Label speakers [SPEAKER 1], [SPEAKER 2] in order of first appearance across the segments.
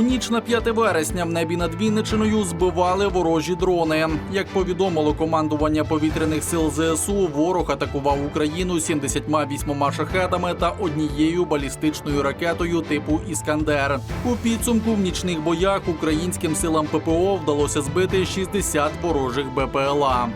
[SPEAKER 1] У ніч на 5 вересня в небі над Вінничиною збивали ворожі дрони. Як повідомило командування повітряних сил ЗСУ, ворог атакував Україну 78 шахедами та однією балістичною ракетою типу Іскандер. У підсумку в нічних боях українським силам ППО вдалося збити 60 ворожих БПЛА.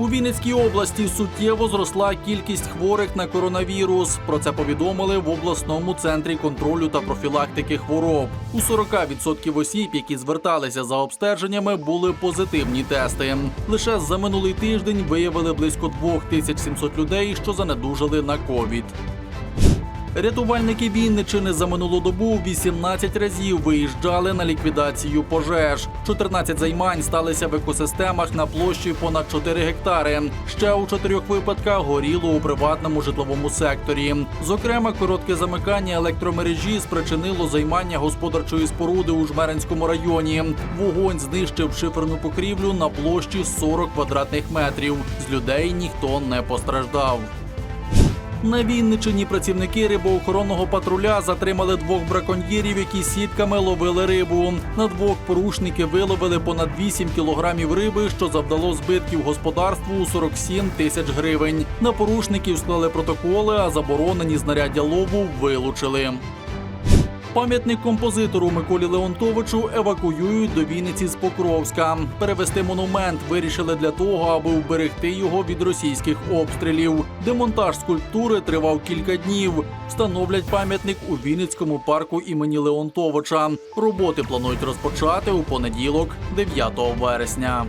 [SPEAKER 1] У Вінницькій області суттєво зросла кількість хворих на коронавірус. Про це повідомили в обласному центрі контролю та профілактики хвороб. У 40% осіб, які зверталися за обстеженнями, були позитивні тести. Лише за минулий тиждень виявили близько 2700 людей, що занедужали на ковід. Рятувальники Вінничини за минулу добу 18 разів виїжджали на ліквідацію пожеж. 14 займань сталися в екосистемах на площі понад 4 гектари. Ще у чотирьох випадках горіло у приватному житловому секторі. Зокрема, коротке замикання електромережі спричинило займання господарчої споруди у Жмеринському районі. Вогонь знищив шиферну покрівлю на площі 40 квадратних метрів. З людей ніхто не постраждав. На Вінничині працівники рибоохоронного патруля затримали двох браконьєрів, які сітками ловили рибу. На двох порушники виловили понад 8 кілограмів риби, що завдало збитків господарству у 47 тисяч гривень. На порушників склали протоколи, а заборонені знаряддя лову вилучили. Пам'ятник композитору Миколі Леонтовичу евакуюють до Вінниці з Покровська. Перевести монумент вирішили для того, аби вберегти його від російських обстрілів. Демонтаж скульптури тривав кілька днів. Встановлять пам'ятник у Вінницькому парку імені Леонтовича. Роботи планують розпочати у понеділок, 9 вересня.